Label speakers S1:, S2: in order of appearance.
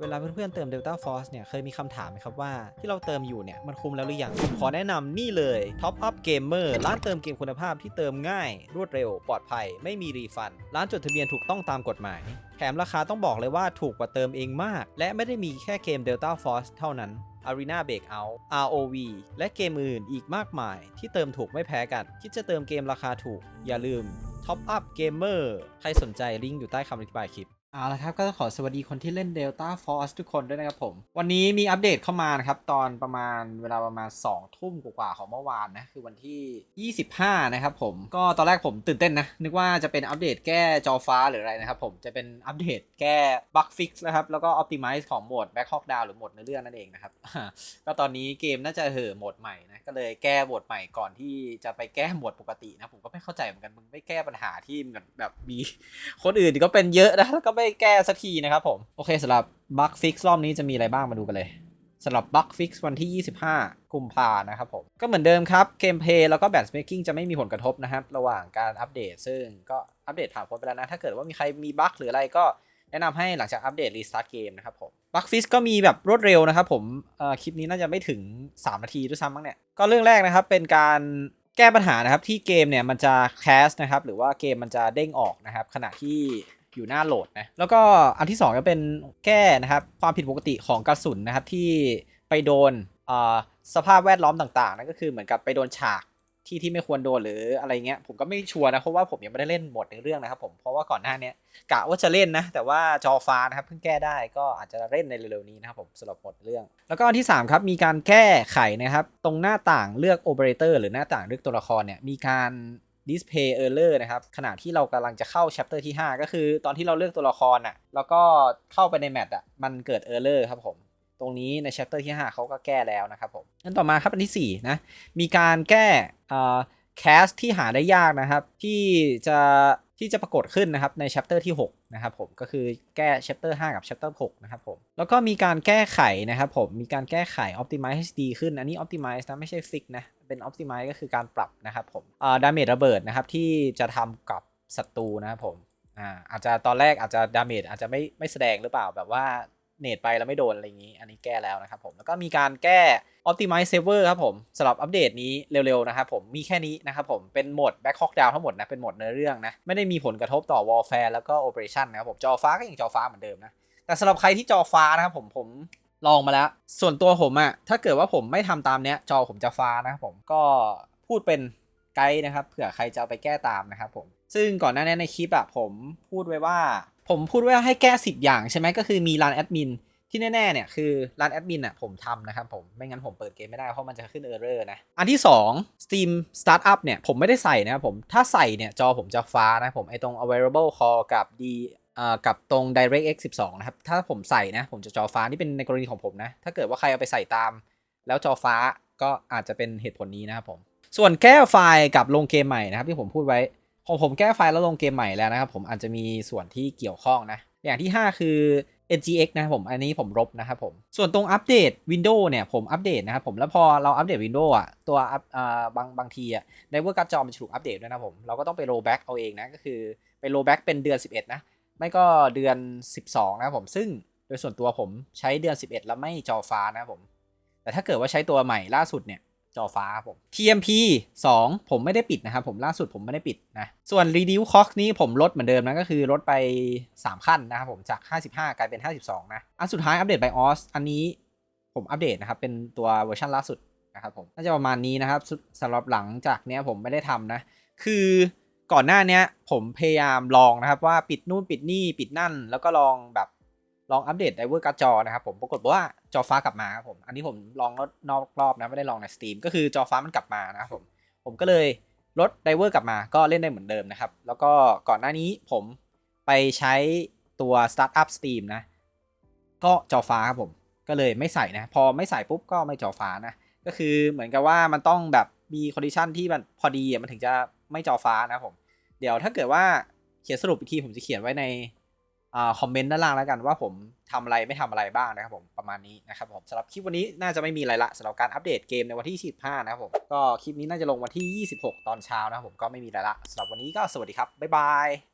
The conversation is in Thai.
S1: เวลาเพื่อนๆเติม Delta Force เนี่ยเคยมีคำถามไหมครับว่าที่เราเติมอยู่เนี่ยมันคุ้มแล้วหรือยังผมขอแนะนำนี่เลย Top Up Gamer ร้านเติมเกมคุณภาพที่เติมง่าย รวดเร็ว ปลอดภัย ไม่มีรีฟัน ร้านจดทะเบียนถูกต้องตามกฎหมาย แถมราคาต้องบอกเลยว่าถูกกว่าเติมเองมาก และไม่ได้มีแค่เกม Delta Force เท่านั้น Arena Breakout ROV และเกมอื่นอีกมากมาย ที่เติมถูกไม่แพ้กัน คิดจะเติมเกมราคาถูก อย่าลืม Top Up Gamer ใครสนใจลิงก์อยู่ใต้คำอธิบายคลิป เอาละครับก็ขอสวัสดีคนที่เล่น Delta Force ทุกคนด้วยนะครับผม วันนี้มีอัปเดตเข้ามานะครับ ตอนประมาณเวลาประมาณ 2 ทุ่มกว่าๆของเมื่อวานนะ คือวันที่ 25 นะครับผม ก็ตอนแรกผมตื่นเต้นนะ นึกว่าจะเป็นอัปเดตแก้จอฟ้าหรืออะไรนะครับผมจะเป็นอัปเดตแก้บั๊กฟิกซ์นะครับ แล้วก็ Optimize ของโหมด Back Hawk Down หรือโหมดเนื้อเรื่องนั่นเองนะครับ ก็ตอนนี้เกมน่าจะเห่อโหมดใหม่นะก็เลยแก้โหมดใหม่ก่อนที่จะไปแก้โหมดปกตินะผมก็ไม่เข้าใจเหมือนกันมึงไม่แก้ปัญหาที่แบบมีคนอื่นก็เป็นเยอะนะแล้วก็ไม่แก้สักทีนะครับผม โอเคสำหรับบั๊กฟิกซ์รอบนี้จะมีอะไรบ้างมาดูกันเลยสำหรับบั๊กฟิกซ์วันที่ 25 กุมภานะครับผม ก็เหมือนเดิมครับ เกมเพลย์แล้วก็แบทสเปกกิ้งจะไม่มีผลกระทบนะครับ ระหว่างการอัปเดต ซึ่งก็อัปเดตผ่านพ้นไปแล้วนะ ถ้าเกิดว่ามีใครมีบั๊กหรืออะไรก็แนะนำให้หลังจากอัปเดตรีสตาร์ทเกมนะครับผมบั๊กฟิกก็มีแบบรวดเร็วนะครับผมเอ่อคลิปนี้น่าจะไม่ถึง 3 นาทีด้วยซ้ำมั้งเนี่ย ก็เรื่องแรกนะครับเป็นการแก้ปัญหานะครับที่เกมเนี่ยมันจะแคสนะครับหรือว่าเกมมันจะเด้งออกนะครับขณะที่ อยู่หน้าโหลดนะแล้วก็อันที่2ก็เป็นแก้นะครับความผิดปกติของกระสุนนะครับที่ไปโดนสภาพแวดล้อมต่างๆนั่นก็คือเหมือนกับไปโดนฉากที่ที่ไม่ควรโดนหรืออะไรเงี้ยผมก็ไม่ชัวร์นะเพราะว่าผมยังไม่ได้เล่นหมดในเรื่องนะครับผมเพราะว่าก่อนหน้านี้กะว่าจะเล่นนะแต่ว่าจอฟ้านะครับเพิ่งแก้ได้ก็อาจจะเล่นในเร็วๆนี้นะครับผมสำหรับหมดเรื่อง แล้วก็อันที่ 3 ครับมีการแก้ไขนะครับ ตรงหน้าต่างเลือกโอเปอเรเตอร์หรือหน้าต่างเลือกตัวละครเนี่ยมีการ display error นะครับขณะที่เรากำลังจะเข้า chapter ที่ 5 ก็คือตอนที่เราเลือกตัวละครอะแล้วก็เข้าไปในแมตช์อะมันเกิด error ครับผม ตรงนี้ใน chapter ที่ 5 เขาก็แก้แล้วนะครับผมอันต่อมาครับอันที่ 4 นะ มีการแก้แคสที่หาได้ยากนะครับ ที่จะ ที่จะปรากฏขึ้นนะครับใน chapter ที่6นะครับผมก็คือแก้ chapter 5 กับ chapter 6นะครับผมแล้วก็มีการแก้ไขนะครับผมมีการแก้ไข optimize ให้ดีขึ้น อันนี้ optimize นะไม่ใช่ fix นะเป็น optimize ก็คือการปรับนะครับผมอ่า damage ระเบิดนะครับที่จะทำกับศัตรูนะครับผมอ่าอาจจะตอนแรกอาจจะดาเมจอาจจะไม่ไม่แสดงหรือเปล่าแบบว่า เนตไปแล้วไม่โดนอะไรอย่างนี้ อันนี้แก้แล้วนะครับผมแล้วก็มีการแก้ Optimize Saver ครับผมสำหรับอัปเดตนี้เร็วๆนะครับผมมีแค่นี้นะครับผมเป็นโหมด Back Hawk Down ทั้งหมดนะเป็นโหมดเนื้อเรื่องนะไม่ได้มีผลกระทบต่อ Warfare แล้วก็ Operation นะครับผมจอฟ้าก็ยังจอฟ้าเหมือนเดิมนะแต่สำหรับใครที่จอฟ้านะครับผมผมลองมาแล้ว ส่วนตัวผมอะถ้าเกิดว่าผมไม่ทำตามเนี้ยจอผมจะฟ้านะครับผมก็พูดเป็นไกด์นะครับเผื่อใครจะเอาไปแก้ตามนะครับผมซึ่งก่อนหน้านี้ในคลิปอะผมพูดไว้ว่า ผมพูดไว้ว่าให้แก้10อย่างใช่ไหมก็คือมีรันแอดมินที่แน่ๆเนี่ยคือร้านแอดมินอะผมทำนะครับผมไม่งั้นผมเปิดเกมไม่ได้เพราะมันจะขึ้นเออร์เรอร์นะ อันที่ 2 Steam Startup เนี่ยผมไม่ได้ใส่นะครับผมถ้าใส่เนี่ยจอผมจะฟ้านะผมไอตรง available call กับ D อ่ากับตรง DirectX 12 นะครับ ถ้าผมใส่นะผมจะจอฟ้านี่เป็นในกรณีของผมนะ ถ้าเกิดว่าใครเอาไปใส่ตาม แล้วจอฟ้าก็อาจจะเป็นเหตุผลนี้นะครับผม ส่วนแก้ไฟล์กับลงเกมใหม่นะครับที่ผมพูดไว้ ของผมแก้ไฟล์แล้วลงเกมใหม่แล้วนะครับผมอาจจะมีส่วนที่เกี่ยวข้องนะ อย่างที่ 5 คือ NGX นะครับผม อันนี้ผมลบนะครับผม ส่วนตรงอัปเดต Windows เนี่ยผมอัปเดตนะครับผม แล้วพอเราอัปเดต Windows อะ ตัวอ่าบางบางทีอะไดเวอร์การ์ดจอมันจะถูกอัปเดตด้วยนะผม เราก็ต้องไปโรแบ็กเอาเองนะ ก็คือไปโรแบ็กเป็นเดือน 11 นะ ไม่ก็เดือน 12 นะครับผม ซึ่งโดยส่วนตัวผมใช้เดือน 11 แล้วไม่จอฟ้านะครับผม แต่ถ้าเกิดว่าใช้ตัวใหม่ล่าสุดเนี่ย จอฟ้าผม TMP 2 ผมไม่ได้ปิดนะครับผมล่าสุดผมไม่ได้ปิดนะ ส่วน Reduce Cost นี้ผมลดเหมือนเดิมนะ ก็คือลดไป 3 ขั้นนะครับผมจาก 55 กลายเป็น 52 นะ อันสุดท้ายอัปเดต BIOS อันนี้ผมอัปเดตนะครับ เป็นตัวเวอร์ชันล่าสุดนะครับผมน่าจะประมาณนี้นะครับสำหรับหลังจากเนี้ยผมไม่ได้ทำนะ คือก่อนหน้าเนี้ยผมพยายามลองนะครับว่าปิดนู่นปิดนี่ปิดนั่น แล้วก็ลองแบบ ลองอัปเดตไดเวอร์การ์ดจอนะครับผมปรากฏว่าจอฟ้ากลับมาครับผม อันนี้ผมลองนอกรอบนะไม่ได้ลองใน Steam ก็คือจอฟ้ามันกลับมานะครับผม ผมก็เลยลดไดเวอร์กลับมาก็เล่นได้เหมือนเดิมนะครับ แล้วก็ก่อนหน้านี้ผมไปใช้ตัว Startup Steam นะ ก็จอฟ้าครับผม ก็เลยไม่ใส่นะ พอไม่ใส่ปุ๊บก็ไม่จอฟ้านะ ก็คือเหมือนกับว่ามันต้องแบบมีคอนดิชันที่มันพอดีอะมันถึงจะไม่จอฟ้านะครับผม เดี๋ยวถ้าเกิดว่าเขียนสรุปอีกทีผมจะเขียนไว้ใน คอมเมนต์ด้านล่างแล้วกันว่าผมทำอะไรไม่ทำอะไรบ้างนะครับผมประมาณนี้นะครับผมสำหรับคลิปวันนี้น่าจะไม่มีอะไรละสำหรับการอัปเดตเกมในวันที่25นะครับผมก็คลิปนี้น่าจะลงวันที่ 26 ตอนเช้านะครับผมก็ไม่มีอะไรละสำหรับวันนี้ก็สวัสดีครับบ๊ายบาย